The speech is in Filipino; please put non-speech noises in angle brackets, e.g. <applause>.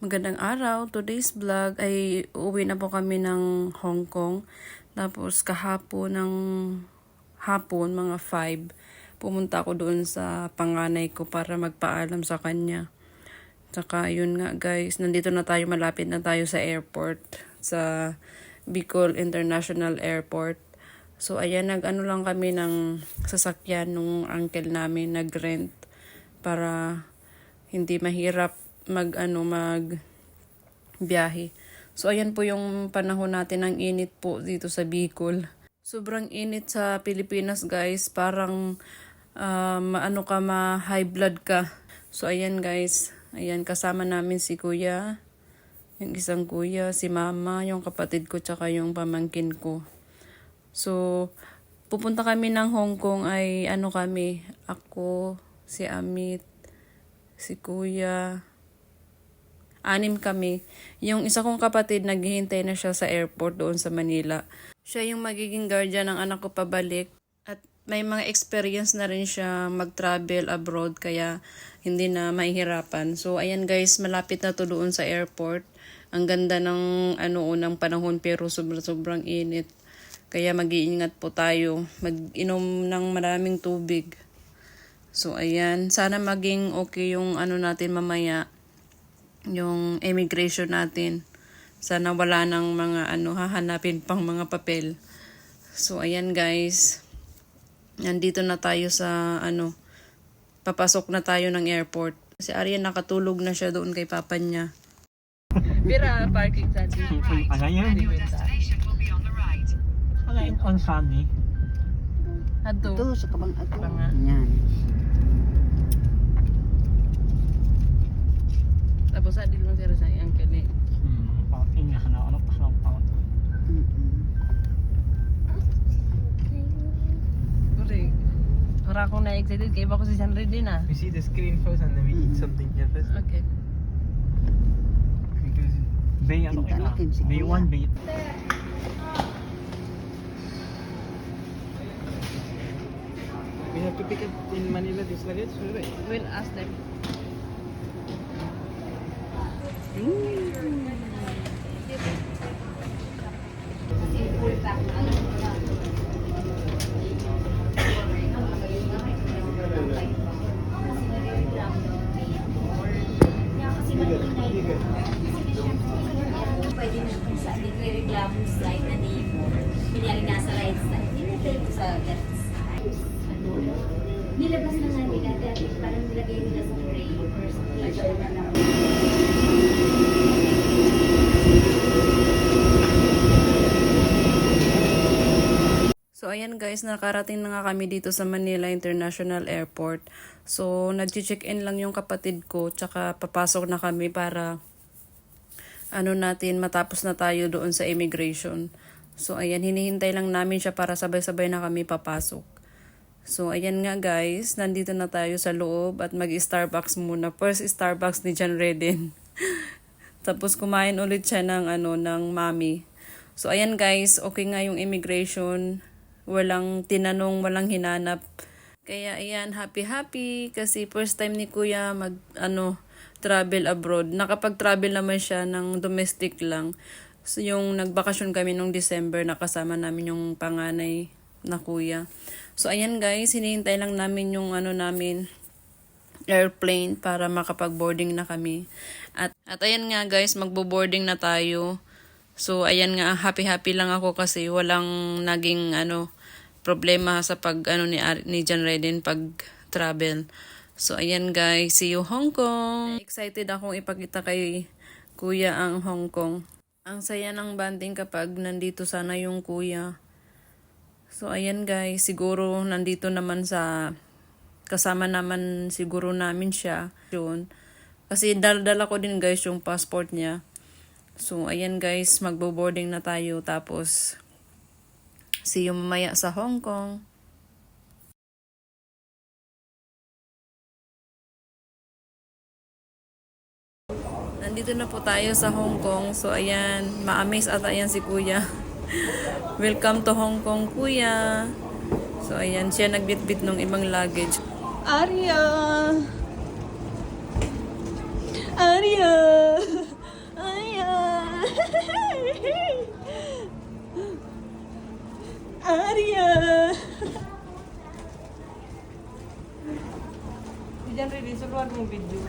Magandang araw. Today's vlog ay uuwi na po kami ng Hong Kong. Tapos kahapon ng hapon, mga 5, pumunta ako doon sa panganay ko para magpaalam sa kanya. Tsaka yun nga guys, nandito na tayo, malapit na tayo sa airport, sa Bicol International Airport. So ayan, nag-ano lang kami ng sasakyan nung uncle namin, nag-rent para hindi mahirap mag ano mag biyahe. So ayan po yung panahon natin ng init po dito sa Bicol. Sobrang init sa Pilipinas guys, parang um, ano ka ma high blood ka. So ayan guys, ayan kasama namin si Kuya, yung isang kuya, si Mama, yung kapatid ko tsaka yung pamangkin ko. So pupunta kami ng Hong Kong ay ano kami, ako, si Amit, si Kuya, anim kami. Yung isa kong kapatid, naghihintay na siya sa airport doon sa Manila. Siya yung magiging guardian ng anak ko pabalik. At may mga experience na rin siya mag-travel abroad, kaya hindi na mahihirapan. So, ayan guys, malapit na to doon sa airport. Ang ganda ng ano, unang panahon, pero sobrang-sobrang init. Kaya mag-iingat po tayo. Mag-inom ng maraming tubig. So, ayan. Sana maging okay yung ano natin mamaya yung immigration natin. Sana wala nang mga ano, hahanapin pang mga papel. So, ayan guys. Nandito na tayo sa ano, papasok na tayo ng airport. Si Arya nakatulog na siya doon kay papa niya. Pira parking sa Ano yun? Ano yun on Sunday? Adto. Ito, sa kabang. Kabanga. Yan. Tapos sa lang sila sa uncle ni. Hmm, parking nga na ano pa sa pa. Correct. Para akong na-excited kaya ba ko si Sanre din ah. We see the screen first and then we eat something here first. Okay. Because Bay ano Tinta ka? natin si Bay Kuya. 1, Bay we have to pick it in Manila this luggage, right? We'll ask them. Pwede na kung saan nagre-reklamo slide na mo. Kunyari nasa right side, nilagay ko sa left side. Nilabas na nga nila dati, parang nilagay nila sa gray or something. So ayan guys, nakarating na nga kami dito sa Manila International Airport. So nag-check-in lang yung kapatid ko, tsaka papasok na kami para ano natin, matapos na tayo doon sa immigration. So ayan, hinihintay lang namin siya para sabay-sabay na kami papasok. So ayan nga guys, nandito na tayo sa loob at mag-Starbucks muna. First Starbucks ni John Redden. <laughs> Tapos kumain ulit siya ng ano ng mami. So ayan guys, okay nga yung immigration. Walang tinanong, walang hinanap. Kaya ayan, happy happy kasi first time ni Kuya mag ano travel abroad. Nakapag-travel naman siya ng domestic lang. So yung nagbakasyon kami nung December, nakasama namin yung panganay na kuya. So ayan guys, hinihintay lang namin yung ano namin airplane para makapag-boarding na kami. At, at ayan nga guys, magbo-boarding na tayo. So ayan nga, happy-happy lang ako kasi walang naging ano problema sa pag ano ni ni John Redden pag travel. So ayan guys, see you Hong Kong. Excited akong ipakita kay Kuya ang Hong Kong. Ang saya ng banding kapag nandito sana yung kuya. So ayan guys, siguro nandito naman sa kasama naman siguro namin siya yun. Kasi dala ko din guys yung passport niya. So ayan guys, magbo-boarding na tayo tapos see you mamaya sa Hong Kong. Nandito na po tayo sa Hong Kong. So ayan, ma-amaze ata yan si Kuya. <laughs> Welcome to Hong Kong, Kuya. So ayan, siya nagbitbit ng ibang luggage. <laughs> Arya. Jangan ready keluar mau video.